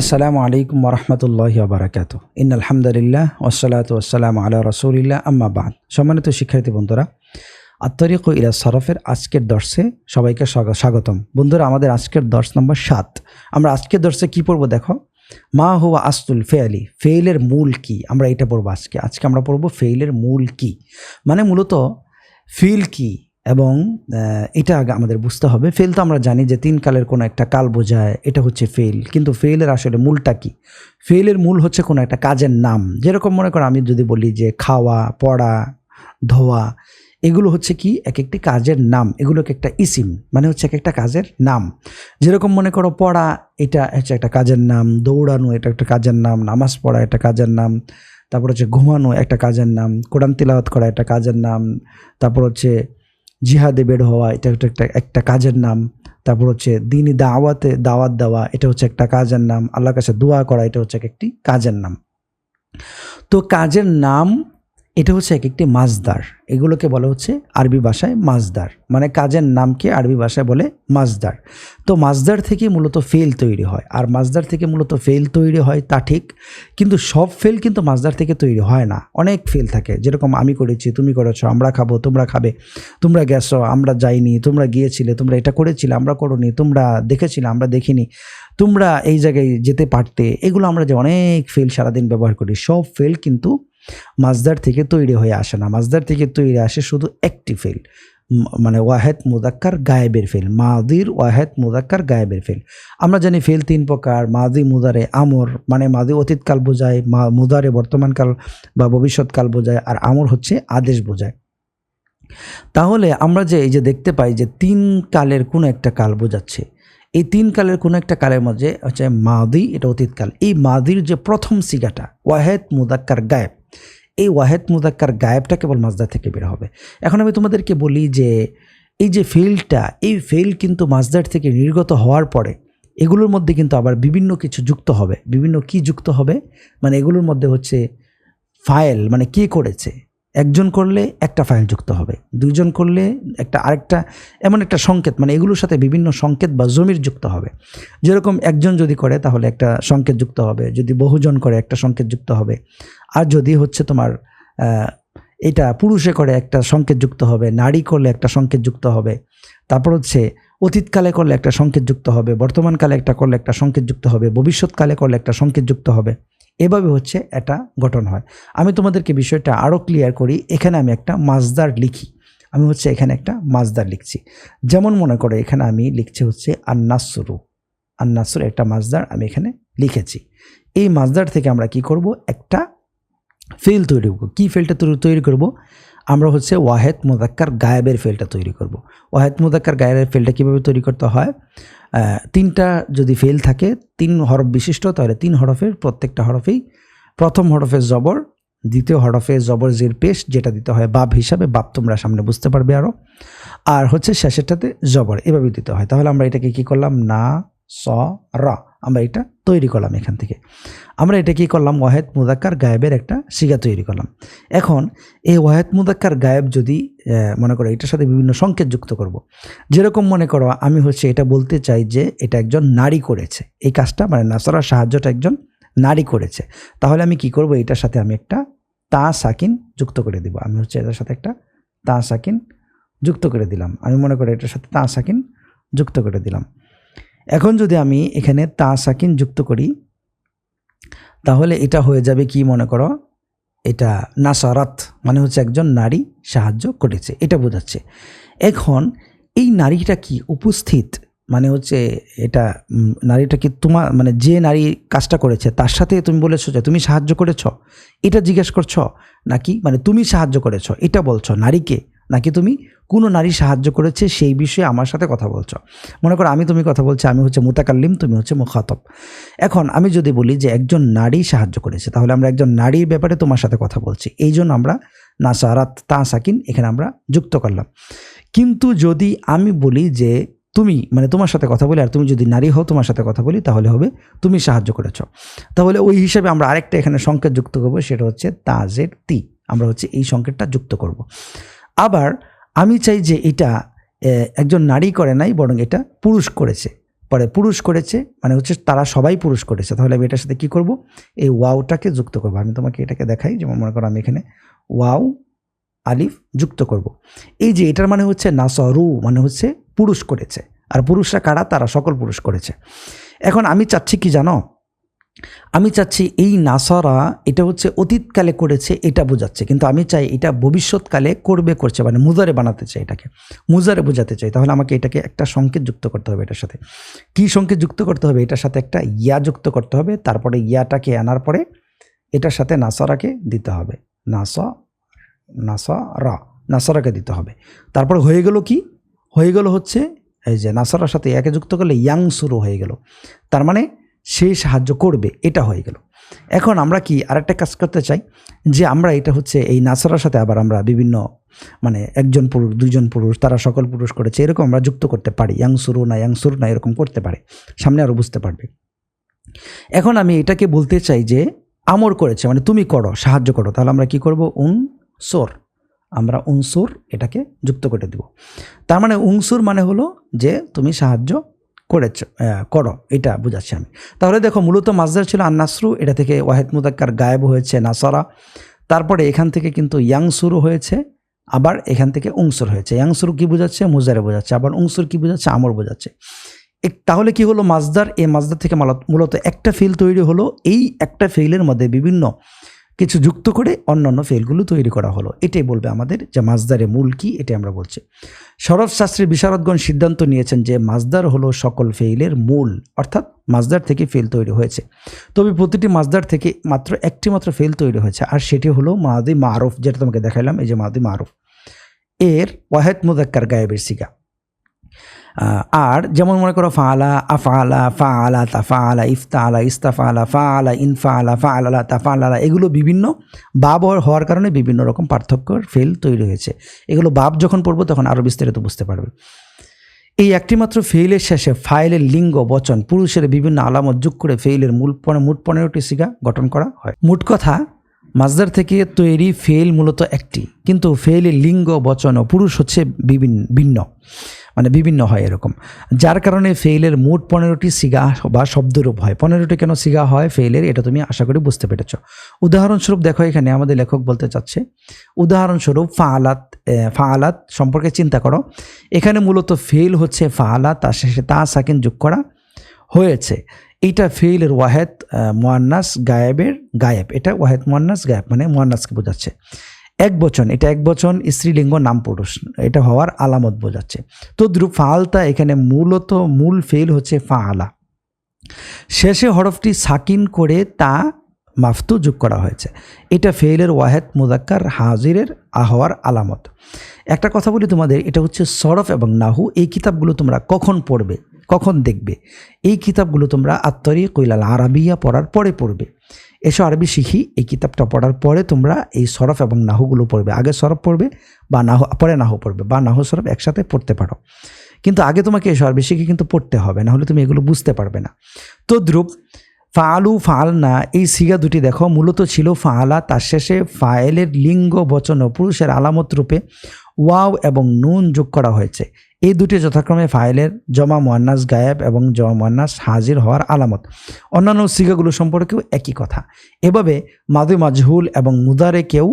আসসালামু আলাইকুম ওরহমতুল্লাহ বারাকাত ইন আলহামদুলিল্লাহ ওসালাত ওসালাম আলা রসুলিল্লাহ, আম্মা বাদ। সম্মানিত শিক্ষার্থী বন্ধুরা আত্মরিক ইলা সরফের আজকের দর্শে সবাইকে স্বাগ- স্বাগতম। বন্ধুরা, আমাদের আজকের দর্শ নম্বর সাত। আমরা আজকের দর্শে কি পড়ব দেখো? মা হুয়া আস্তুল ফেয়ালি, ফেইলের মূল কি? আমরা এটা পড়ব আজকে। আজকে আমরা পড়ব ফেইলের মূল কি? মানে মূলত ফিল কি? এবং এটা আগে আমাদের বুঝতে হবে। ফেল তো আমরা জানি যে তিন কালের কোনো একটা কাল বোঝায়, এটা হচ্ছে ফেল। কিন্তু ফেলের আসলে মূলটা কি? ফেলের মূল হচ্ছে কোনো একটা কাজের নাম। যেরকম মনে করো আমি যদি বলি যে খাওয়া, পড়া, ধোয়া, এগুলো হচ্ছে কি? এক একটি কাজের নাম। এগুলোকে একটা ইসিম মানে হচ্ছে এক একটা কাজের নাম। যেরকম মনে করো পড়া, এটা হচ্ছে একটা কাজের নাম। দৌড়ানো, এটা একটা কাজের নাম। নামাজ পড়া একটা কাজের নাম। তারপর হচ্ছে ঘুমানো, একটা কাজের নাম। কোরআন তিলাওয়াত করা একটা কাজের নাম। তারপর হচ্ছে জিহাদে বের হওয়া, এটা একটা একটা একটা কাজের নাম। তারপর হচ্ছে দিনই দাওয়াতে দাওয়াত দেওয়া, এটা হচ্ছে একটা কাজের নাম। আল্লাহর কাছে দোয়া করা, এটা হচ্ছে এক একটি কাজের নাম। তো কাজের নাম এটা হচ্ছে এক একটি মাজদার। এগুলোকে বলা হচ্ছে আরবি ভাষায় মাজদার। মানে কাজের নামকে আরবি ভাষায় বলে মাজদার। তো মাজদার থেকে মূলত ফেল তৈরি হয়। আর মাজদার থেকে মূলত ফেল তৈরি হয় তা ঠিক, কিন্তু সব ফেল কিন্তু মাজদার থেকে তৈরি হয় না। অনেক ফেল থাকে। যেরকম আমি করেছি, তুমি করেছ, আমরা খাব, তোমরা খাবে, তোমরা গেছো, আমরা যাইনি, তোমরা গিয়েছিলে, তোমরা এটা করেছিলে, আমরা করোনি, তোমরা দেখেছিলে, আমরা দেখিনি, তোমরা এই জায়গায় যেতে পারতে। এগুলো আমরা যে অনেক ফেল সারাদিন ব্যবহার করি, সব ফেল কিন্তু মাজদার থেকে তৈরি হয়ে আসে না। মাজদার থেকে তৈরি আসে শুধু একটি ফেল মানে ওয়াহেদ মুদাক্কার গায়েবের ফেল মাদির ওয়াহেদ মুদাক্কার গায়েবের ফেল আমরা জানি ফেল তিন প্রকার, মাদি মুদারে আমর মানে মাদি অতীতকাল বোঝায়, মা, মুদারে বর্তমানকাল বা ভবিষ্যৎকাল বোঝায়, আর আমর হচ্ছে আদেশ বোঝায়। তাহলে আমরা যে, এই যে দেখতে পাই যে তিন কালের কোনো একটা কাল বোঝাচ্ছে। এই তিন কালের কোনো একটা কালের মধ্যে হচ্ছে মাদি, এটা অতীতকাল এই মাদির যে প্রথম সিগাটা, ওয়াহেদ মুদাক্কার গায়েব, এই ওয়াহেদ মুদাক্কার গায়েবটা কেবল মাজদা থেকে বের হবে। এখন আমি তোমাদেরকে বলি যে, এই যে ফেলটা এই ফেল কিন্তু মাজদার থেকে নির্গত হওয়ার পরে, এগুলোর মধ্যে কিন্তু আবার বিভিন্ন কিছু যুক্ত হবে। বিভিন্ন কি যুক্ত হবে? মানে এগুলোর মধ্যে হচ্ছে ফাইল মানে কে করেছে? একজন করলে একটা ফাইল যুক্ত হবে, দুইজন করলে একটা আরেকটা, এমন একটা সংকেত মানে এগুলোর সাথে বিভিন্ন সংকেত বা জমির যুক্ত হবে। যেরকম একজন যদি করে তাহলে একটা সংকেত যুক্ত হবে, যদি বহুজন করে একটা সংকেত যুক্ত হবে। আর যদি হচ্ছে তোমার এটা পুরুষে করে একটা সংকেত যুক্ত হবে, নারী করলে একটা সংকেত যুক্ত হবে, তারপর হচ্ছে অতীতকালে করলে একটা সংকেত যুক্ত হবে, বর্তমানকালে একটা করলে একটা সংকেত যুক্ত হবে, ভবিষ্যৎকালে করলে একটা সংকেত যুক্ত হবে এভাবে হচ্ছে এটা গঠন হয়। আমি তোমাদেরকে বিষয়টা আরও ক্লিয়ার করি। এখানে আমি একটা মাজদার লিখি। আমি হচ্ছে এখানে একটা মাজদার লিখছি। যেমন মনে করে, এখানে আমি লিখছি হচ্ছে আন্নাসুরু। আন্নাসুর একটা মাজদার আমি এখানে লিখেছি। এই মাজদার থেকে আমরা কি করব? একটা ফেল তৈরি করব। কী ফেলটা তৈরি করব? আমরা হচ্ছে ওয়াহেদ মুদাক্কার গায়েবের ফেলটা তৈরি করব। ওয়াহেদ মুদাক্কার গায়েবের ফেলটা কীভাবে তৈরি করতে হয়? তিনটা যদি ফেল থাকে, তিন হরফ বিশিষ্ট, তাহলে তিন হরফের প্রত্যেকটা হরফেই প্রথম হরফের জবর, দ্বিতীয় হরফে জবর জের পেশ, যেটা দিতে হয় বাপ হিসাবে, বাপ তোমরা সামনে বুঝতে পারবে আরও আর হচ্ছে শেষেরটাতে জবর এভাবে দিতে হয়। তাহলে আমরা এটাকে কি করলাম? না, স, র। আমরা এটা তৈরি করলাম এখান থেকে। আমরা এটা কি করলাম? ওয়াহেদ মুদাক্কার গায়েবের একটা শিগা তৈরি করলাম। এখন এই ওয়াহেদ মুদাক্কার গায়েব যদি মনে করো এটার সাথে বিভিন্ন সংকেত যুক্ত করব। যেরকম মনে করো আমি হচ্ছে এটা বলতে চাই যে এটা একজন নারী করেছে। এই কাজটা মানে নাসারার সাহায্যটা একজন নারী করেছে। তাহলে আমি কি করব? এটার সাথে আমি একটা তা সাকিন যুক্ত করে দিব। আমি হচ্ছে এটার সাথে একটা তা সাকিন যুক্ত করে দিলাম। আমি মনে করি এটার সাথে তা সাকিন যুক্ত করে দিলাম। এখন যদি আমি এখানে তা সাকিন যুক্ত করি, তাহলে এটা হয়ে যাবে কি মনে করো? এটা নাসারাত মানে হচ্ছে একজন নারী সাহায্য করেছে। এটা বোঝাচ্ছে। এখন এই নারীটা কি উপস্থিত? মানে হচ্ছে এটা নারীটা কি তোমার মানে যে নারী কাজটা করেছে, তার সাথে তুমি বলেছ যে তুমি সাহায্য করেছ? এটা জিজ্ঞেস করছ? নাকি মানে তুমি সাহায্য করেছ? এটা বলছো নারীকে। নাকি তুমি? কোনো নারী সাহায্য করেছে সেই বিষয়ে আমার সাথে কথা বলছো। মনে করো আমি তুমি কথা বলছি, আমি হচ্ছে মুতাকাল্লিম, তুমি হচ্ছে মুখাতব। এখন আমি যদি বলি যে একজন নারী সাহায্য করেছে, তাহলে আমরা একজন নারীর ব্যাপারে তোমার সাথে কথা বলছি। এই জন্য আমরা নাসারাত তা সাকিন এখানে আমরা যুক্ত করলাম। কিন্তু যদি আমি বলি যে তুমি মানে তোমার সাথে কথা বলি, আর তুমি যদি নারী হও তোমার সাথে কথা বলি, তাহলে হবে তুমি সাহায্য করেছ। তাহলে ওই হিসাবে আমরা আরেকটা এখানে সংকেত যুক্ত করব, সেটা হচ্ছে তাজের তি। আমরা হচ্ছে এই সংকেতটা যুক্ত করব। আবার আমি চাই যে এটা একজন নারী করে নাই, বরং এটা পুরুষ করেছে। পরে পুরুষ করেছে মানে হচ্ছে তারা সবাই পুরুষ করেছে। তাহলে আমি এটার সাথে কী করব? এই ওয়াওটাকে যুক্ত করব। আমি তোমাকে এটাকে দেখাই, যেমন মনে করো আমি এখানে ওয়াও আলিফ যুক্ত করব। এই যে এটার মানে হচ্ছে নাসরু মানে হচ্ছে পুরুষ করেছে। আর পুরুষরা কারা? তারা সকল পুরুষ করেছে। এখন আমি চাচ্ছি কি জানো? আমি চাচ্ছি এই নাসারা, এটা হচ্ছে অতীতকালে করেছে, এটা বোঝাচ্ছে। কিন্তু আমি চাই এটা ভবিষ্যৎকালে করবে, করছে মানে মুজারে বানাতে চাই এটাকে। মুজারে বোঝাতে চাই। তাহলে আমাকে এটাকে একটা সংকেত যুক্ত করতে হবে এটার সাথে। কি সংকেত যুক্ত করতে হবে? এটার সাথে একটা ইয়া যুক্ত করতে হবে। তারপরে ইয়াটাকে আনার পরে এটার সাথে নাসারাকে দিতে হবে। নাসা, নাসারা, নাসারাকে দিতে হবে। তারপর হয়ে গেল কি? হয়ে গেল হচ্ছে এই যে নাসারার সাথে ইয়াকে যুক্ত করলে ইয়াং শুরু হয়ে গেল। তার মানে সে সাহায্য করবে, এটা হয়ে গেল। এখন আমরা কি আরেকটা কাজ করতে চাই, যে আমরা এটা হচ্ছে এই নাসারার সাথে আবার আমরা বিভিন্ন মানে একজন পুরুষ দুজন পুরুষ, তারা সকল পুরুষ করেছে, এরকম আমরা যুক্ত করতে পারি। ইয়াং শুরু না ইয়াং শুরু না, এরকম করতে পারে। সামনে আরও বুঝতে পারবে। এখন আমি এটাকে বলতে চাই যে, আমর করেছে মানে তুমি করো, সাহায্য করো, তাহলে আমরা কি করব? উন সোর। আমরা উনসুর এটাকে যুক্ত করে দেব। তার মানে উংসুর মানে হলো যে, তুমি সাহায্য করেছ করো, এটা বোঝাচ্ছি আমি। তাহলে দেখো, মূলত মাজদার ছিল আন্নাসরু, এটা থেকে ওয়াহেদ মুদাক্কার গায়েব হয়েছে নাসারা। তারপরে এখান থেকে কিন্তু ইয়াং শুরু হয়েছে, আবার এখান থেকে উংসুর হয়েছে। ইয়াংসুর কি বোঝাচ্ছে? মুজারে বোঝাচ্ছে। আবার উংসুর কি বোঝাচ্ছে? আমর বোঝাচ্ছে। তাহলে কি হলো মাজদার এই মাজদার থেকে মূলত একটা ফিল তৈরি হলো। এই একটা ফেলের মধ্যে বিভিন্ন কিছু যুক্ত করে অন্যান্য ফেলগুলো তৈরি করা হলো। এটাই বলবে আমাদের যে মাজদারে মূল কি এটাই আমরা বলছি। সরফ শাস্ত্রের বিশারদগণ সিদ্ধান্ত নিয়েছেন যে মাজদার হলো সকল ফেইলের মূল অর্থাৎ মাজদার থেকে ফেল তৈরি হয়েছে। তবে প্রতিটি মাজদার থেকে মাত্র একটি মাত্র ফেল তৈরি হয়েছে আর সেটি হলো মাহাদি মারুফ যেটা তোমাকে দেখাইলাম এই যে মাহাদি মারুফ। এর ওয়াহেদ মুদাক্কার গায়েবের আহ, আর যেমন মনে করো ফাআলা আফআলা ফাআলা তাফাআলা ইফতাআলা ইস্তাফাআলা ফাআলা ইনফাআলা ফাআলা তাফাআলা এগুলো বিভিন্ন বাব হওয়ার- কারণে বিভিন্ন রকম পার্থক্যর ফেল তৈরি হয়েছে। এগুলো বাব যখন পড়ব তখন আরও বিস্তারিত বুঝতে পারবে। এই একটিমাত্র ফেইলের শেষে ফাইলের লিঙ্গ, বচন, পুরুষের বিভিন্ন আলামত যোগ করে ফেইলের মূল মোট পনেরোটি সিগা গঠন করা হয়। মোট কথা মাজদার থেকে তৈরি ফেল মূলত একটি। কিন্তু ফেইলের লিঙ্গ বচন ও পুরুষ হচ্ছে বিভিন্ন ভিন্ন। মানে বিভিন্ন হয় এরকম। যার কারণে ফেইলের মোট পনেরোটি সিগা বা শব্দরূপ হয়। পনেরোটি কেন সিগা হয় ফেইলের এটা তুমি আশা করি বুঝতে পেরেছ। উদাহরণস্বরূপ দেখো এখানে আমাদের লেখক বলতে চাচ্ছে উদাহরণস্বরূপ ফাআলাত এ, ফাআলাত সম্পর্কে চিন্তা করো। এখানে মূলত ফেল হচ্ছে ফাআলাত তার শেষে তা সাকিন যোগ করা হয়েছে। এইটা ফেইলের ওয়াহেদ মোয়ান্নাস গায়েবের গায়েব। এটা ওয়াহেদ, মোয়ান্নাস গায়েব মানে মোয়ান্নাসকে বোঝাচ্ছে। এক বচন, এটা এক বচন, স্ত্রীলিঙ্গ, নাম পুরুষ। এটা হওয়ার আলামত বোঝাচ্ছে। তো দ্রুপ ফালতা এখানে মূলত, মূল ফেল হচ্ছে ফাআলা। শেষে হরফটি সাকিন করে তা মাফতু যোগ করা হয়েছে। এটা ফেইলের ওয়াহেদ মুদাক্কার হাজিরের আহওয়ার আলামত। একটা কথা বলি তোমাদের, এটা হচ্ছে সরফ এবং নাহু, এই কিতাবগুলো তোমরা কখন পড়বে, কখন দেখবে? এই কিতাবগুলো তোমরা আত্মরি কৈলাল আরবিয়া পড়ার পরে পড়বে। এসো আরবি শিখি, এই কিতাবটা পড়ার পরে তোমরা এই সরফ এবং নাহুগুলো পড়বে। আগে সরফ পড়বে, বা নাহু, পরে নাহু পড়বে, বা নাহু সরফ একসাথে পড়তে পারো। কিন্তু আগে তোমাকে এসো আরবি শিখে কিন্তু পড়তে হবে না হলে তুমি এগুলো বুঝতে পারবে না। তদ্রুপ ফালু ফালনা, এই সিগা দুটি দেখো, মূলত ছিল ফালা, তার শেষে ফায়েলের লিঙ্গ বচন ও পুরুষের আলামত রূপে ওয়াও এবং নুন যোগ করা হয়েছে। এই দুটি যথাক্রমে ফাইলের জমা মোয়ান্নাস গায়েব এবং জমা মোয়ান্নাস হাজির হওয়ার আলামত। অন্যান্য সিগাগুলো সম্পর্কেও একই কথা। এভাবে মাদু মাজহুল এবং মুদারে কেউ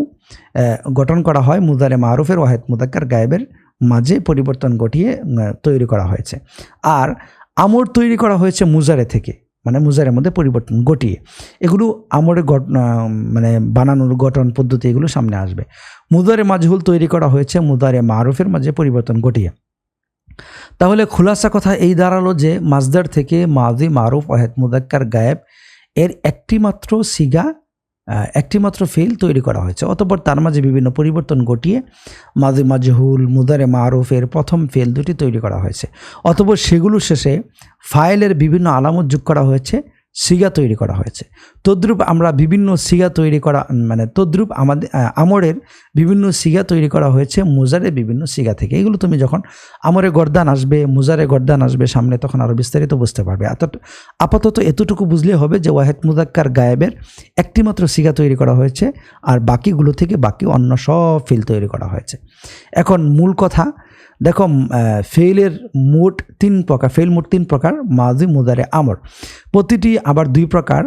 গঠন করা হয়। মুদারে মারুফের, ওয়াহেদ মুদাক্কার গায়েবের মাঝে পরিবর্তন ঘটিয়ে তৈরি করা হয়েছে। আর আমর তৈরি করা হয়েছে মুজারে থেকে। মানে মুজারের মধ্যে পরিবর্তন ঘটিয়ে। এগুলো আমরের গঠ- মানে বানানোর গঠন পদ্ধতি এগুলো সামনে আসবে। মুদারে মাজহুল তৈরি করা হয়েছে, মুদারে মারুফের মাঝে পরিবর্তন ঘটিয়ে। তাহলে খোলাসা কথা এই দাঁড়াল যে মাজদার থেকে মাজি মারুফ অহেদ মুদাক্কার, গায়েব এর একটিমাত্র সিগা একটিমাত্র ফেল তৈরি করা হয়েছে। অতপর তার মাঝে বিভিন্ন পরিবর্তন ঘটিয়ে মাঝে মাজহুল মুদারে মারুফের প্রথম ফেল দুটি তৈরি করা হয়েছে। অতপর সেগুলো শেষে ফাইলের বিভিন্ন আলামত যোগ করা হয়েছে। সিগা তৈরি করা হয়েছে। তদ্রূপ আমরা বিভিন্ন সিগা তৈরি করা মানে তদ্রূপ আমাদের আমরের বিভিন্ন সিগা তৈরি করা হয়েছে, মুজারের বিভিন্ন সিগা থেকে। এগুলো তুমি যখন আমরে গর্দান আসবে, মুজারে গর্দান আসবে সামনে, তখন আরও বিস্তারিত বুঝতে পারবে। এত আপাতত এতটুকু বুঝলে হবে যে ওয়াহেদ মুদাক্কার গায়েবের একটিমাত্র সিগা তৈরি করা হয়েছে, আর বাকিগুলো থেকে বাকি অন্য সব ফিল তৈরি করা হয়েছে। এখন মূল কথা দেখো ফেইলের মোট তিন প্রকার ফেইল মোট তিন প্রকার মাজি মুজারে, আমর। প্রতিটি আবার দুই প্রকার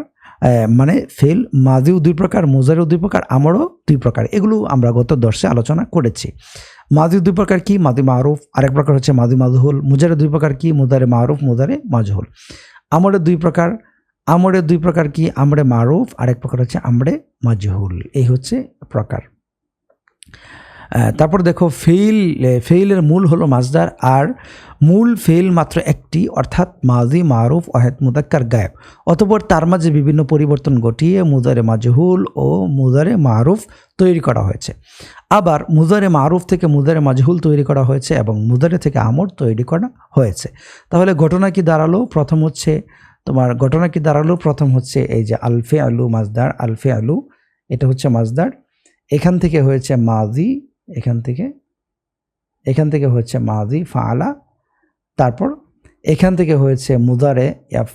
মানে ফেল মাজিও দুই প্রকার, মুজারেও দুই প্রকার, আমরও দুই প্রকার। এগুলো আমরা গত দর্শে আলোচনা করেছি। মাজি দুই প্রকার কি? মাদি মারুফ। আরেক প্রকার হচ্ছে মাদি মাজহুল। মুজারে দুই প্রকার কি? মুদারে মারুফ মুদারে মাজহুল। আমরের দুই প্রকার আমরের দুই প্রকার কি? আমরে মারুফ। আরেক প্রকার হচ্ছে আমরে মাজহুল। এই হচ্ছে প্রকার। তারপর দেখো ফেইল ফেইলের মূল হলো মাজদার, আর মূল ফেইল মাত্র একটি, অর্থাৎ মাজি মারুফ, ওয়াহেদ, মুদাক্কার, গায়েব। অতপর তার মাঝে বিভিন্ন পরিবর্তন ঘটিয়ে মুজারে মাজহুল ও মুজারে মারুফ তৈরি করা হয়েছে। আবার মুজারে মারুফ থেকে মুজারে মাজহুল তৈরি করা হয়েছে এবং মুজারে থেকে আমর তৈরি করা হয়েছে। তাহলে ঘটনা কি দাঁড়াল? প্রথম হচ্ছে তোমার ঘটনা কি দাঁড়াল? প্রথম হচ্ছে এই যে আলফে আলু মাজদার, আলফে আলু, এটা হচ্ছে মাজদার। এখান থেকে হয়েছে মাজি এখান থেকে এখান থেকে হচ্ছে মাজি ফাআলা তারপর এখান থেকে হয়েছে মুদারে ইয়াফ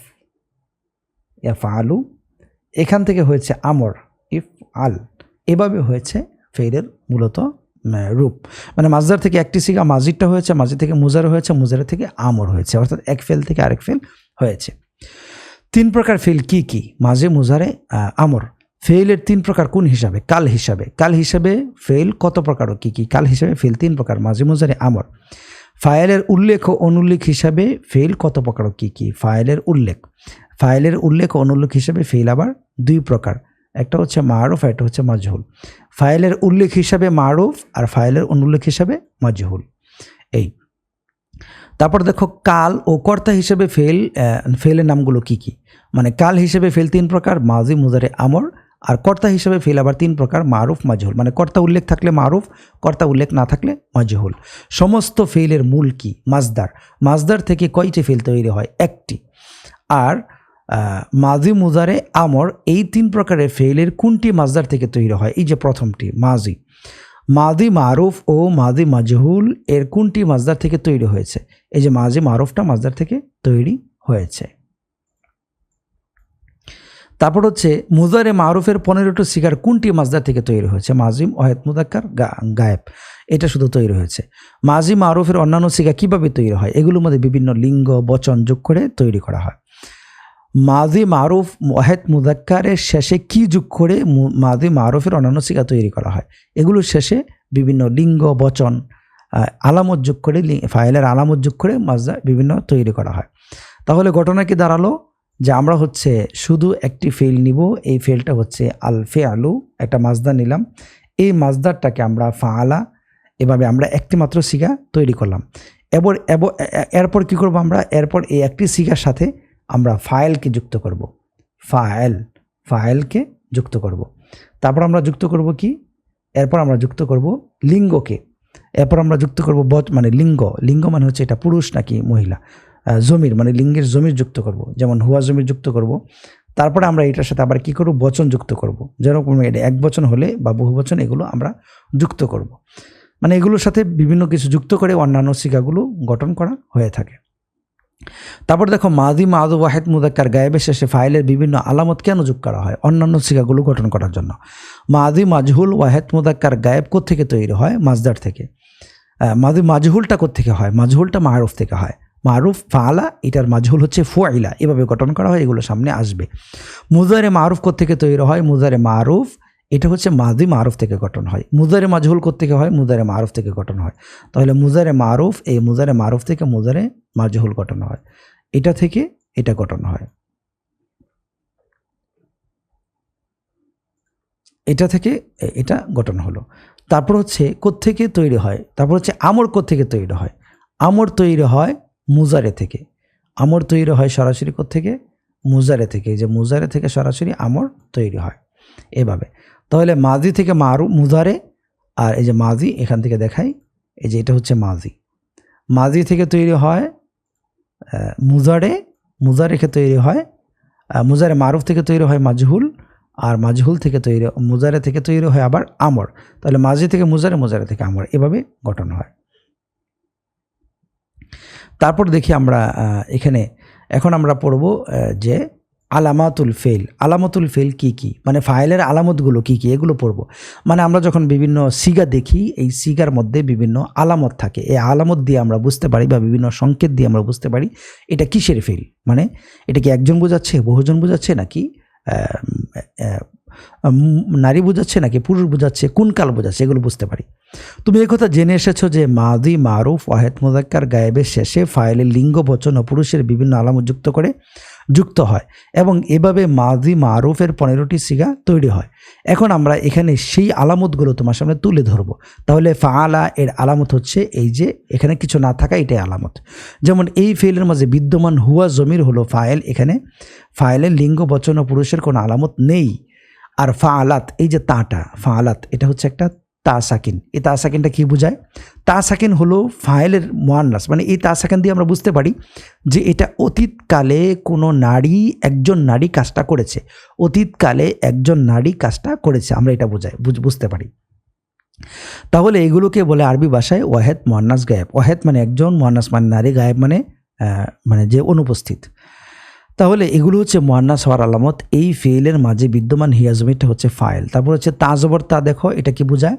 ইয়াফ আলু এখান থেকে হয়েছে আমর ইফ আল এভাবে হয়েছে ফেইলের মূলত রূপ। মানে মাজদার থেকে একটি সিগা মাজিরটা হয়েছে মাজি থেকে মুজার হয়েছে, মুজারে থেকে আমর হয়েছে, অর্থাৎ এক ফেল থেকে আরেক ফেল হয়েছে। তিন প্রকার ফেল কি কি? মাঝে, মুজারে আমর। ফেইলের তিন প্রকার কোন হিসাবে? কাল হিসাবে। কাল হিসাবে ফেল কত প্রকার ও কী কী? কাল হিসাবে ফেল তিন প্রকার, মাঝে মুজারে আমর। ফাইলের উল্লেখ ও অনুল্লেখ হিসাবে ফেল কত প্রকার ও কী কী? ফাইলের উল্লেখ। ফাইলের উল্লেখ ও অনুল্লেখ হিসাবে ফেল আবার দুই প্রকার। একটা হচ্ছে মারুফ আর একটা হচ্ছে মাজহুল। ফাইলের উল্লেখ হিসাবে মারুফ আর ফাইলের অনুল্লেখ হিসাবে মাজহুল। এই। তারপর দেখো কাল ও কর্তা হিসেবে ফেল ফেলের নামগুলো কি কি? মানে কাল হিসেবে ফেল তিন প্রকার মাজি মুজারে আমর আর কর্তা হিসেবে ফেল আবার তিন প্রকার, মারুফ, মাজহুল। মানে কর্তা উল্লেখ থাকলে মারুফ, কর্তা উল্লেখ না থাকলে মাজহুল। সমস্ত ফেলের মূল কি? মাজদার মাজদার থেকে কয়টি ফেল তৈরি হয়? একটি। আর মাজি মুজারে আমর এই তিন প্রকারের ফেলের কোনটি মাজদার থেকে তৈরি হয়? এই যে প্রথমটি মাজি মাদি মারুফ ও মাদি মাজহুল এর কোনটি মাজদার থেকে তৈরি হয়েছে? এই যে মাজি মারুফটা মাজদার থেকে তৈরি হয়েছে। তারপর হচ্ছে মুজারে মারুফের পনেরোটি শিকার কোনটি মাজদার থেকে তৈরি হয়েছে? মাজিম ওহেদ মুদাক্কার গায়েব। এটা শুধু তৈরি হয়েছে। মাজি মারুফের অন্যান্য শিকা কীভাবে তৈরি হয়? এগুলোর মধ্যে বিভিন্ন লিঙ্গ, বচন যোগ করে তৈরি করা হয়। মাজি মারুফ ওয়াহেদ মুদাক্কারের শেষে কি যোগ করে মাজি মারুফের অন্যান্য শিকা তৈরি করা হয়? এগুলোর শেষে বিভিন্ন লিঙ্গ, বচন আলামত যোগ করে ফাইলের আলামত যোগ করে মাজদা বিভিন্ন তৈরি করা হয়। তাহলে ঘটনা কি দাঁড়াল? যে আমরা হচ্ছে শুধু একটি ফেল নিব, এই ফেলটা হচ্ছে আলফে আলু, একটা মাজদা নিলাম। এই মাজদারটাকে আমরা ফাআলা, এভাবে আমরা একটি মাত্র সিগা তৈরি করলাম। এবার এরপর কি করব আমরা? এরপর এই একটি সিগার সাথে আমরা ফাইলকে যুক্ত করব। ফাইল, ফাইলকে যুক্ত করব। তারপর আমরা যুক্ত করব কি? এরপর আমরা যুক্ত করব লিঙ্গকে। এরপর আমরা যুক্ত করব বচ মানে লিঙ্গ। লিঙ্গ মানে হচ্ছে এটা পুরুষ নাকি মহিলা? জমির মানে লিঙ্গের জমির যুক্ত করব। যেমন হুয়া জমির যুক্ত করব। তারপরে আমরা এটার সাথে আবার কি করব? বচন যুক্ত করব। যেরকম এটা এক বচন হলে বা বহু বচন, এগুলো আমরা যুক্ত করব। মানে এগুলোর সাথে বিভিন্ন কিছু যুক্ত করে অন্যান্য শিকাগুলো গঠন করা হয়ে থাকে। তারপর দেখো, মাদি মাদু ওয়াহেদ মুদাক্কার, গায়েবের শেষে ফাইলের বিভিন্ন আলামত কেন যোগ করা হয়? অন্যান্য শিকাগুলো গঠন করার জন্য। মাদি মাজহুল ওয়াহেদ মুদাক্কার, গায়েব থেকে তৈরি হয়? মাজদার থেকে। মাদি মাজহুলটা থেকে হয়? মাজহুলটা মারুফ থেকে হয়। মারুফ ফালা, এটার মাজহুল হচ্ছে ফুয়াইলা এভাবে গঠন করা হয়, এগুলো সামনে আসবে। মুজারে মারুফ থেকে তৈরি হয়? মুজারে মারুফ, এটা হচ্ছে মাদি মারুফ থেকে গঠন হয়। মুজারে মাজহুল থেকে হয়? মুজারে মারুফ থেকে গঠন হয়। তাহলে মুজারে মারুফ, এই মুজারে মারুফ থেকে মুজারে মাজহুল গঠন হয়। এটা থেকে এটা গঠন হয়। এটা থেকে এটা গঠন হলো। তারপর হচ্ছে কোত্থেকে তৈরি হয়? তারপর হচ্ছে আমর কোত্থেকে তৈরি হয়? আমর তৈরি হয় মুজারে থেকে। আমর তৈরি হয় সরাসরি থেকে মুজারে থেকে। যে মুজারে থেকে সরাসরি আমর তৈরি হয়। এভাবে। তাহলে মাজি থেকে মারু, মুজারে, আর এই যে মাজি এখান থেকে দেখাই। এই যে এটা হচ্ছে মাজি। মাজি থেকে তৈরি হয় মুজারে মুজারেখে তৈরি হয় মুজারে মারুফ থেকে তৈরি হয় মাজহুল, আর মাজহুল থেকে তৈরি, মুজারে থেকে তৈরি হয় আবার আমর। তাহলে মাঝি থেকে মুজারে মুজারে থেকে আমর। এভাবে গঠন হয়। তারপর দেখি আমরা এখানে, এখন আমরা পড়ব যে আলামাতুল ফেল আলামাতুল ফেল কি কি? মানে ফাইলের আলামতগুলো কি কি? এগুলো পড়ব। মানে আমরা যখন বিভিন্ন সিগা দেখি, এই সিগার মধ্যে বিভিন্ন আলামত থাকে। এই আলামত দিয়ে আমরা বুঝতে পারি বা বিভিন্ন সংকেত দিয়ে আমরা বুঝতে পারি, এটা কিসের ফেল মানে এটা কি একজন বোঝাচ্ছে, বহুজন বোঝাচ্ছে নাকি নারী বোঝাচ্ছে নাকি পুরুষ বোঝাচ্ছে, কোন কাল বোঝাচ্ছে, এগুলো বুঝতে পারি। তুমি কথা জেনে এসেছ যে মাদি, মারুফ, ওয়াহেদ, মুদাক্কার গায়েবের শেষে ফাইলের লিঙ্গ, বচন ও পুরুষের বিভিন্ন আলামত যুক্ত করে যুক্ত হয় এবং এভাবে মাদি, মারুফের পনেরোটি সিগা তৈরি হয়। এখন আমরা এখানে সেই আলামতগুলো তোমার সামনে তুলে ধরবো। তাহলে ফাআলা এর আলামত হচ্ছে এই যে এখানে কিছু না থাকা এটাই আলামত। যেমন এই ফেলের মাঝে বিদ্যমান হুয়া জমির হলো ফাইল। এখানে ফাইলের লিঙ্গ, বচন ও পুরুষের কোনো আলামত নেই। আর ফা আলাত এই যে তাটা ফা আলাত এটা হচ্ছে একটা তা সাকিন এই তা সাকিনটা কী বোঝায়? তা সাকিন হলো ফাইলের মোয়ান্নাস মানে এই তা সাকিন দিয়ে আমরা বুঝতে পারি যে এটা অতীতকালে কোনো নারী, একজন নারী কাজটা করেছে। অতীতকালে একজন নারী কাজটা করেছে, আমরা এটা বোঝাই বুঝতে পারি। তাহলে এগুলোকে বলে আরবি ভাষায় ওয়াহেদ মোয়ান্নাস গায়েব। ওয়াহেদ মানে একজন মোয়ান্নাস মানে নারী, গায়েব মানে মানে যে অনুপস্থিত। তাহলে এগুলো হচ্ছে মোয়ান্নাস হওয়ার আলামত। এই ফেইলের মাঝে বিদ্যমান হিয়াজমিটা হচ্ছে ফাইল। তারপর হচ্ছে তাজবর তা দেখো, এটা কি বোঝায়?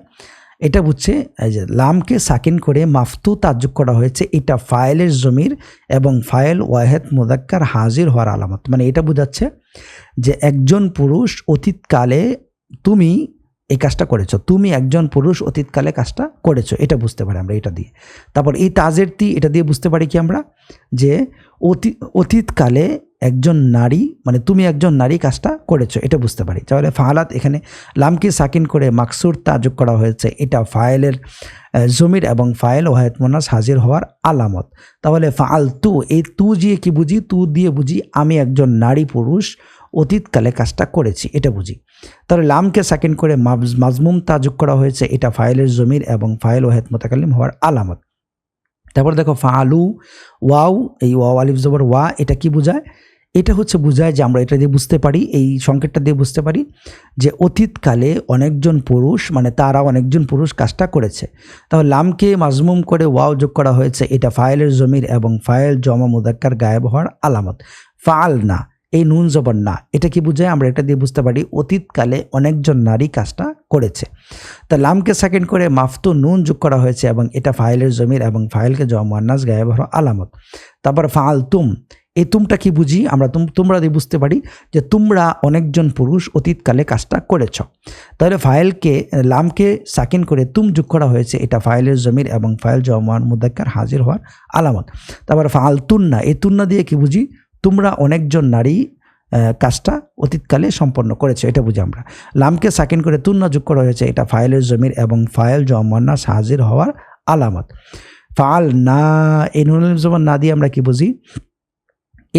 এটা বুঝছে, এই যে লামকে সাকিন করে মাফতু তাজ্জুক করা হয়েছে। এটা ফাইলের জমির এবং ফাইল ওয়াহেদ মুদাক্কার হাজির হওয়ার আলামত। মানে এটা বোঝাচ্ছে যে একজন পুরুষ অতীতকালে তুমি এই কাজটা করেছ। তুমি একজন পুরুষ অতীতকালে কাজটা করেছ। এটা বুঝতে পারি আমরা এটা দিয়ে। তারপর এই তাজের তি, এটা দিয়ে বুঝতে পারি কি আমরা? যে অতি, অতীতকালে একজন নারী মানে তুমি একজন নারী কাজটা করেছ, এটা বুঝতে পারি। তাহলে ফাহালাত এখানে লামকে সাকিন করে মাকসুর তাজুক করা হয়েছে। এটা ফায়েলের জমির এবং ফায়েল ওয়াহেদ মোনাস হাজির হওয়ার আলামত। তাহলে ফাল তু, এই তু দিয়ে কি বুঝি? তু দিয়ে বুঝি আমি একজন নারী পুরুষ, অতীতকালে কাজটা করেছি, এটা বুঝি। তাহলে লামকে সাকিন করে মাজ- মাজমুম তাজুক করা হয়েছে, এটা ফাইলের জমির এবং ফাইল ওয়াহেদ মোতাকালিম হওয়ার আলামত। তারপর দেখো ফালু, ওয়াও, এই ওয়াও আলিফ জবর ওয়া, এটা কি বোঝায়? এটা হচ্ছে বোঝায় যে আমরা এটা দিয়ে বুঝতে পারি, এই সংকেতটা দিয়ে বুঝতে পারি যে অতীতকালে অনেকজন পুরুষ মানে তারা অনেকজন পুরুষ কাজটা করেছে। তাহলে লামকে মাজমুম করে ওয়াও যোগ করা হয়েছে, এটা ফায়েলের জমির এবং ফায়েল জমা মুদাক্কার গায়েব হওয়ার আলামত। ফাল না এই নুন জবর না, এটা কি বোঝায়? আমরা এটা দিয়ে বুঝতে পারি, অতীতকালে অনেকজন নারী কাজটা করেছে। তা লামকে সেকেন্ড করে মাফতু নুন যোগ করা হয়েছে এবং এটা ফাইলের জমির এবং ফাইলকে জমা মুয়ান্নাস গায়েব হওয়ার আলামত। তারপর ফাল তুম এই তুমটা কি বুঝি? আমরা তুম, তোমরা দিয়ে বুঝতে পারি যে তোমরা অনেকজন পুরুষ অতীতকালে কাজটা করেছ। তাহলে ফাইলকে, লামকে সাকিন করে তুম যোগ করা হয়েছে, এটা ফাইলের জমির এবং ফাইল জমান মুদাক্কার হাজির হওয়ার আলামত। তারপর ফাল তুন্না এই তুন্না দিয়ে কি বুঝি? তোমরা অনেকজন নারী কাজটা অতীতকালে সম্পন্ন করেছে, এটা বুঝি আমরা। লামকে সাকিন করে তুন্ন যোগ করা হয়েছে, এটা ফাইলের জমির এবং ফাইল জমান্নাস হাজির হওয়ার আলামত। ফাল না এই নুন জমান না দিয়ে আমরা কি বুঝি?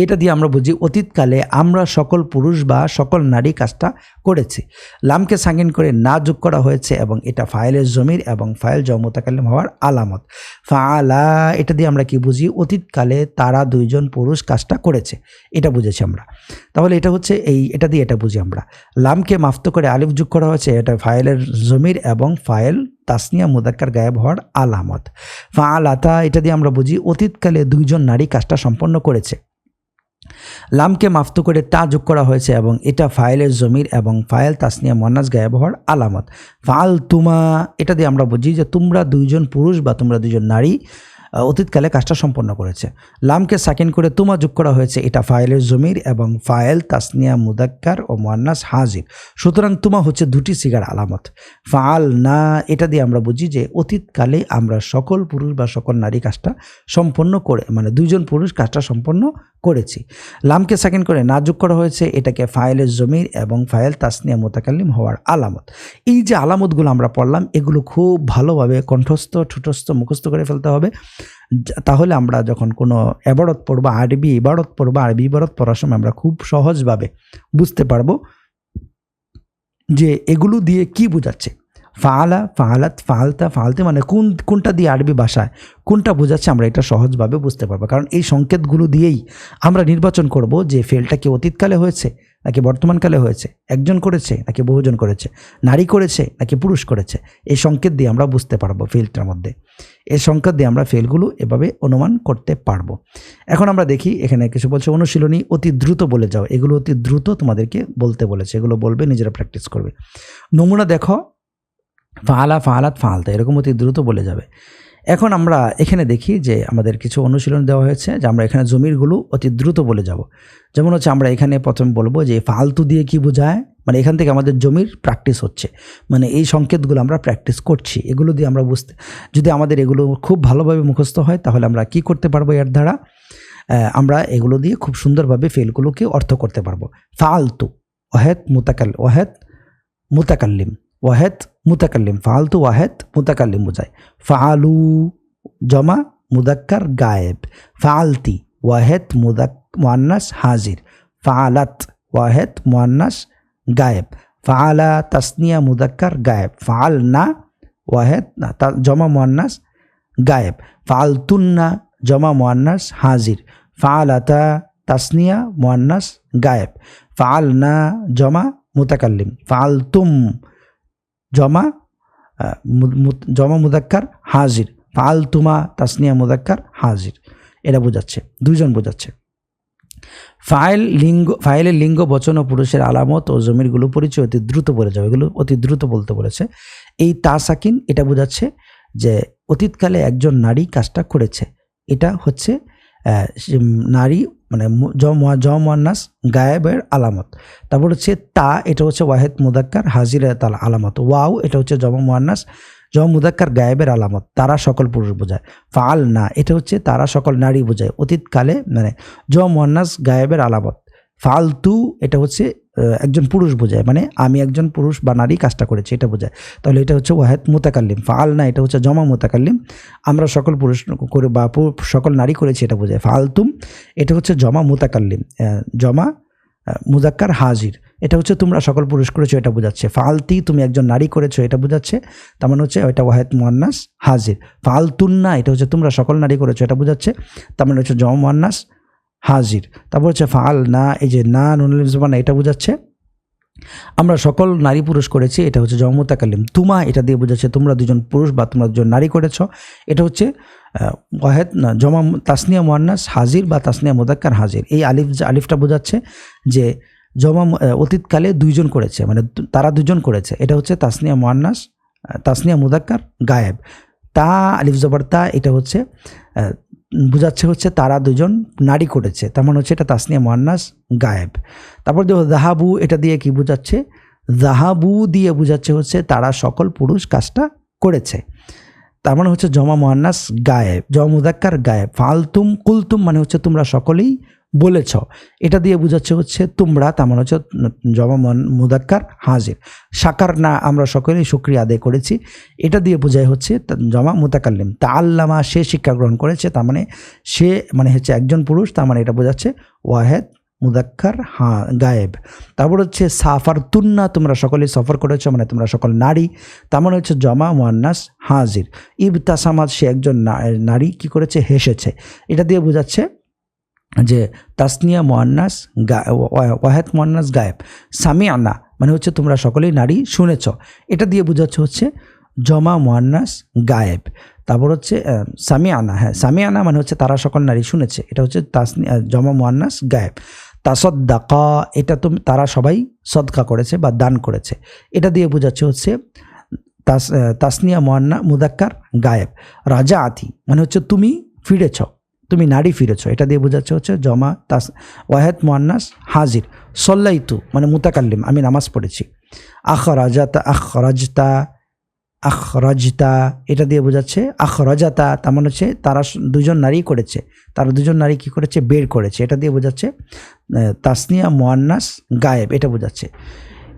এটা দিয়ে আমরা বুঝি অতীতকালে আমরা সকল পুরুষ বা সকল নারী কাজটা করেছি। লামকে সাঙ্গিন করে না যোগ করা হয়েছে এবং এটা ফাইলের জমির এবং ফাইল জমতাকালিম হওয়ার আলামত। ফালা, এটা দিয়ে আমরা কি বুঝি? অতীতকালে তারা দুইজন পুরুষ কাজটা করেছে। এটা বুঝেছি আমরা। তাহলে এটা হচ্ছে এই, এটা দিয়ে এটা বুঝি আমরা। লামকে মাফত করে আলিফ যোগ করা হয়েছে, এটা ফাইলের জমির এবং ফাইল তাসনিয়া মুদাক্কার গায়েব হওয়ার আলামত। ফালাতা, এটা দিয়ে আমরা বুঝি অতীতকালে দুইজন নারী কাজটা সম্পন্ন করেছে। লামকে মাফতু করে তা যোগ করা হয়েছে এবং এটা ফাইলের জমির এবং ফাইল তাসনিয়া মন্নাস গায়েব হওয়ার আলামত। ফাল তুমা এটা দিয়ে আমরা বুঝি যে তোমরা দুইজন পুরুষ বা তোমরা দুইজন নারী অতীতকালে কাজটা সম্পন্ন করেছে। লামকে সাকিন করে তুমা যোগ করা হয়েছে, এটা ফায়েলের জমির এবং ফায়েল তাসনিয়া মুদাক্কার ও মোয়ান্নাস হাজির। সুতরাং তুমা হচ্ছে দুটি সিগার আলামত। ফাল না এটা দিয়ে আমরা বুঝি যে অতীতকালে আমরা সকল পুরুষ বা সকল নারী কাজটা সম্পন্ন করে মানে দুইজন পুরুষ কাজটা সম্পন্ন করেছি। লামকে সেকেন্ড করে না যোগ করা হয়েছে এটাকে ফাইলের জমির এবং ফাইল তাসনিয়া মোতাকাল্লিম হওয়ার আলামত। এই যে আলামতগুলো আমরা পড়লাম, এগুলো খুব ভালোভাবে কণ্ঠস্থ, ঠুটস্থ, মুখস্থ করে ফেলতে হবে। তাহলে আমরা যখন কোনো এবারত পড়ব, আরবি ইবারত পড়ব, আরবি ইবারত পড়ার সময় আমরা খুব সহজভাবে বুঝতে পারব যে এগুলো দিয়ে কি বোঝাচ্ছে। ফাআলা ফাআলাত ফালতা, ফালতে মানে কোন, কোনটা দিয়ে আরবি ভাষায়, কোনটা বোঝাচ্ছে আমরা এটা সহজভাবে বুঝতে পারব। কারণ এই সংকেতগুলো দিয়েই আমরা নির্বাচন করব যে ফেলটা কি অতীতকালে হয়েছে, নাকি বর্তমানকালে হয়েছে, একজন করেছে, নাকি বহুজন করেছে, নারী করেছে, নাকি পুরুষ করেছে, এই সংকেত দিয়ে আমরা বুঝতে পারব ফেলটার মধ্যে। এই সংকেত দিয়ে আমরা ফেলগুলো এভাবে অনুমান করতে পারব। এখন আমরা দেখি, এখানে কিছু বলছে, অনুশীলনী অতি দ্রুত বলে যাও। এগুলো অতি দ্রুত তোমাদেরকে বলতে বলেছে, এগুলো বলবে, নিজেরা প্র্যাকটিস করবে। নমুনা দেখো ফালা ফালাত ফালতা, এরকম অতি দ্রুত বলে যাবে। এখন আমরা এখানে দেখি যে আমাদের কিছু অনুশীলন দেওয়া হয়েছে যে আমরা এখানে জমিরগুলো অতি দ্রুত বলে যাব। যেমন হচ্ছে আমরা এখানে প্রথম বলব যে ফালতু দিয়ে কি বোঝায়? মানে এখান থেকে আমাদের জমির প্র্যাকটিস হচ্ছে। মানে এই সংকেতগুলো আমরা প্র্যাকটিস করছি, এগুলো দিয়ে আমরা বুঝতে, যদি আমাদের এগুলো খুব ভালোভাবে মুখস্থ হয় তাহলে আমরা কি করতে পারব এর দ্বারা? আমরা এগুলো দিয়ে খুব সুন্দরভাবে ফেলগুলোকে অর্থ করতে পারব। ফালতু, ওয়াহেদ মুতাকাল, ওয়াহেদ মুতাকাল্লিম। ওয়াহেদ মুতাকাল্লিম ফালতু ওয়াহেদ মুতাকাল্লিম বোঝায় ফালু জমা মুদাক্কার গায়েব ফালতি ওয়াহেদ মুদাক মোয়ান্নাস হাজির ফালাত ওয়াহেদ মুয়ান্নাস গায়েব ফালা তাসনিয়া মুদাক্কার গায়েব ফাল না ওয়াহেদ না জমা মুয়ান্নাস গায়েব ফালতুন্না জমা মুয়ান্নাস হাজির ফালাতা তাসনিয়া মুয়ান্নাস গায়েব ফালনা জমা মুতাকাল্লিম ফালতুম জমা জমা মুদাক্কার, হাজির। ফালতুমা তাসনিয়া মুদাক্কার, হাজির। এটা বোঝাচ্ছে, দুইজন বোঝাচ্ছে। ফাইল লিঙ্গ, ফাইলের লিঙ্গ, বচন ও পুরুষের আলামত ও জমিরগুলো পরিচয় অতি দ্রুত বলে যাবে। এগুলো অতি দ্রুত বলতে বলেছে। এই তা সাকিন এটা বোঝাচ্ছে যে অতীতকালে একজন নারী কাজটা করেছে। এটা হচ্ছে নারী মানে মু- জ মুয়া- জ মুয়ান্নাস গায়েবের আলামত। তারপর হচ্ছে তা, এটা হচ্ছে ওয়াহেদ মুদাক্কার হাজিরা তাল আলামত। ওয়াও, এটা হচ্ছে জমা মুয়ান্নাস জমা মুদাক্কার গায়েবের আলামত। তারা সকল পুরুষ বোঝায়। ফাল না এটা হচ্ছে তারা সকল নারী বোঝায়। অতীতকালে মানে জ মুয়ান্নাস গায়েবের আলামত। ফালতু এটা হচ্ছে একজন পুরুষ বোঝায় মানে আমি একজন পুরুষ বা নারী কাজটা করেছি, এটা বোঝায়। তাহলে এটা হচ্ছে ওয়াহেদ মুতাকাল্লিম, ফাল না, এটা হচ্ছে জমা মুতাকাল্লিম। আমরা সকল পুরুষ করে বা সকল নারী করেছি, এটা বোঝায়। ফালতুম, এটা হচ্ছে জমা মোতাকাল্লিম জমা মুজাক্কার হাজির। এটা হচ্ছে তোমরা সকল পুরুষ করেছ, এটা বোঝাচ্ছে। ফালতি তুমি একজন নারী করেছ, এটা বোঝাচ্ছে। তার মানে হচ্ছে এটা ওয়াহেদ মুয়ান্নাস হাজির। ফালতুন না, এটা হচ্ছে তোমরা সকল নারী করেছ, এটা বোঝাচ্ছে। তার মানে হচ্ছে জমা মুয়ান্নাস হাজির। তারপর হচ্ছে ফাল না এই যে না নুনুল জবানা এটা বোঝাচ্ছে। আমরা সকল নারী পুরুষ করেছি, এটা হচ্ছে জমতাকালিম তুমা এটা দিয়ে বোঝাচ্ছে তোমরা দুজন পুরুষ বা তোমরা দুজন নারী করেছ। এটা হচ্ছে ওয়াহেদ জমা, তাসনিয়া মোয়ান্নাস হাজির বা তাসনিয়া মোদাক্কার হাজির। এই আলিফ আলিফটা বোঝাচ্ছে যে জমা অতীতকালে দুইজন করেছে মানে তারা দুজন করেছে। এটা হচ্ছে তাসনিয়া মোয়ান্নাস তাসনিয়া মুদাক্কার, গায়েব। তা, আলিফ জবর তা, এটা হচ্ছে বোঝাচ্ছে হচ্ছে তারা দুজন নারী করেছে। তার মানে হচ্ছে এটা তাসনিয়া মোহান্নাস গায়েব। তারপর দেখো জাহাবু এটা দিয়ে কি বোঝাচ্ছে? জাহাবু দিয়ে বোঝাচ্ছে হচ্ছে তারা সকল পুরুষ কাজটা করেছে। তার মানে হচ্ছে জমা মোহান্নাস গায়েব, জমা মুদাক্কার গায়েব। ফালতুম কুলতুম মানে হচ্ছে তোমরা সকলেই বলেছ। এটা দিয়ে বোঝাচ্ছে হচ্ছে, তোমরা, তার মানে হচ্ছে জমা মুদাক্কার হাজির। সাকার না, আমরা সকলেই শুক্রিয়া আদায় করেছি। এটা দিয়ে বোঝায় হচ্ছে, জমা মুতাকাল্লিম। তা আল্লামা সে শিক্ষা গ্রহণ করেছে, তার মানে সে মানে হচ্ছে একজন পুরুষ, তার মানে এটা বোঝাচ্ছে, ওয়াহেদ মুদাক্কার হা, গায়েব। তারপর হচ্ছে, সাফার তুন্না, তোমরা সকলেই সফর করেছ মানে তোমরা সকল নারী। তার মানে হচ্ছে, জমা মুয়ান্নাস হাজির। ইবতাসামাদ সে একজন নারী কি করেছে, হেসেছে। এটা দিয়ে বোঝাচ্ছে যে তাসনিয়া মোয়ান্নাস ওয়াহেদ মোয়ান্নাস গায়েব। সামিয়ানা মানে হচ্ছে তোমরা সকলেই নারী শুনেছ। এটা দিয়ে বোঝাচ্ছে হচ্ছে জমা মোয়ান্নাস গায়েব। তারপর হচ্ছে আহ, সামিয়ানা হ্যাঁ সামিয়ানা মানে হচ্ছে তারা সকল নারী শুনেছে। এটা হচ্ছে তাসনি জমা মোয়ান্নাস গায়েব। তাসদ্দাকা এটা তো তারা সবাই সদকা করেছে বা দান করেছে। এটা দিয়ে বোঝাচ্ছে হচ্ছে তাস তাসনিয়া মোয়ান্না মুদাক্কার গায়েব। রাজা আতি মানে হচ্ছে তুমি ফিরেছ। তুমি নারী ফিরেছ। এটা দিয়ে বোঝাচ্ছে হচ্ছে জমা তাস, ওয়াহেদ মোয়ান্নাস হাজির। সল্লাইতু মানে মুতাকাল্লিম, আমি নামাজ পড়েছি। আখ রাজাতা আখ রাজতা আখ রাজতা এটা দিয়ে বোঝাচ্ছে আখ রাজাতা তার মানে হচ্ছে তারা দুজন নারী করেছে। তারা দুজন নারী কি করেছে? বের করেছে। এটা দিয়ে বোঝাচ্ছে তাসনিয়া মোয়ান্নাস গায়েব, এটা বোঝাচ্ছে।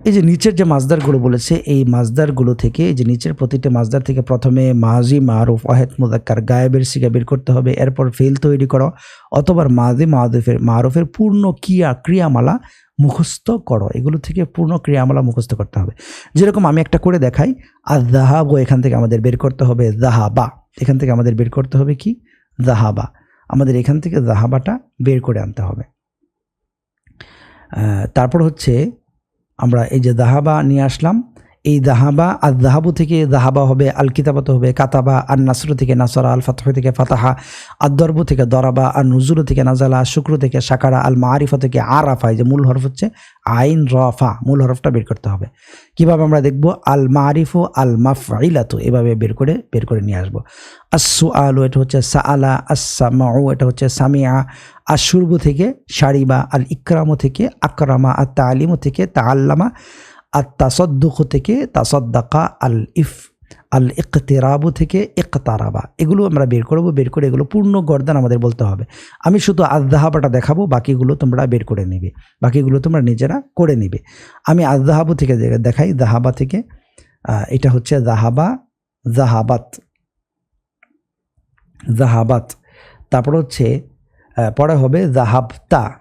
এই যে নিচের যে মাজদারগুলো বলেছে, এই মাজদারগুলো থেকে, এই যে নিচের প্রতিটা মাজদার থেকে প্রথমে মাজি মারুফ ওয়াহেদ মুদাক্কার, গায়েবের সিগা বের করতে হবে, এরপর ফেল তৈরি করো, অথবা মাজি মারুফের মারুফের পূর্ণ ক্রিয়া ক্রিয়ামালা মুখস্থ করো। এগুলো থেকে পূর্ণ ক্রিয়ামালা মুখস্থ করতে হবে। যেরকম আমি একটা করে দেখাই আর দাহাবো এখান থেকে আমাদের বের করতে হবে দাহাবা। এখান থেকে আমাদের বের করতে হবে কি? দাহাবা। আমাদের এখান থেকে দাহাবাটা বের করে আনতে হবে। তারপর হচ্ছে আমরা এই যে দাহাবা নিয়ে আসলাম। এই দাহাবা, আর দাহাবু থেকে দাহাবা হবে আল কিতাবাত হবে, কাতাবা আর নাসরু থেকে নাসরা আল ফাতহ থেকে ফাতাহা আর দরবু থেকে দরাবা আর নজরু থেকে নাজালা, শুক্র থেকে সাকারা আল মারিফা থেকে আরাফা, এই যে মূল হরফ হচ্ছে আইন রফা, মূল হরফটা বের করতে হবে। কীভাবে আমরা দেখব? আল মারিফু আল মাফাইলাতু এভাবে বের করে বের করে নিয়ে আসব। আসু আলু এটা হচ্ছে সা সাআলা আসামাউ এটা হচ্ছে সামিয়া আর আশুরবু থেকে শারিবা আল ইকরামু থেকে আকরামা আর তালিমু থেকে তাআল্লামা আর তাসদ্দুক থেকে তাসদ্দাকা আল ইফ, আল ইকতেরাবু থেকে ইকতারাবা। এগুলো আমরা বের করব, বের করে এগুলো পূর্ণ গর্দান আমাদের বলতে হবে। আমি শুধু আজদাহাবাটা দেখাবো, বাকিগুলো তোমরা বের করে নেবে। বাকিগুলো তোমরা নিজেরা করে নেবে। আমি আজদাহাবু থেকে দেখাই, দাহাবা থেকে। এটা হচ্ছে জাহাবা জাহাবাত জাহাবাত তারপর হচ্ছে পরে হবে জাহাবতা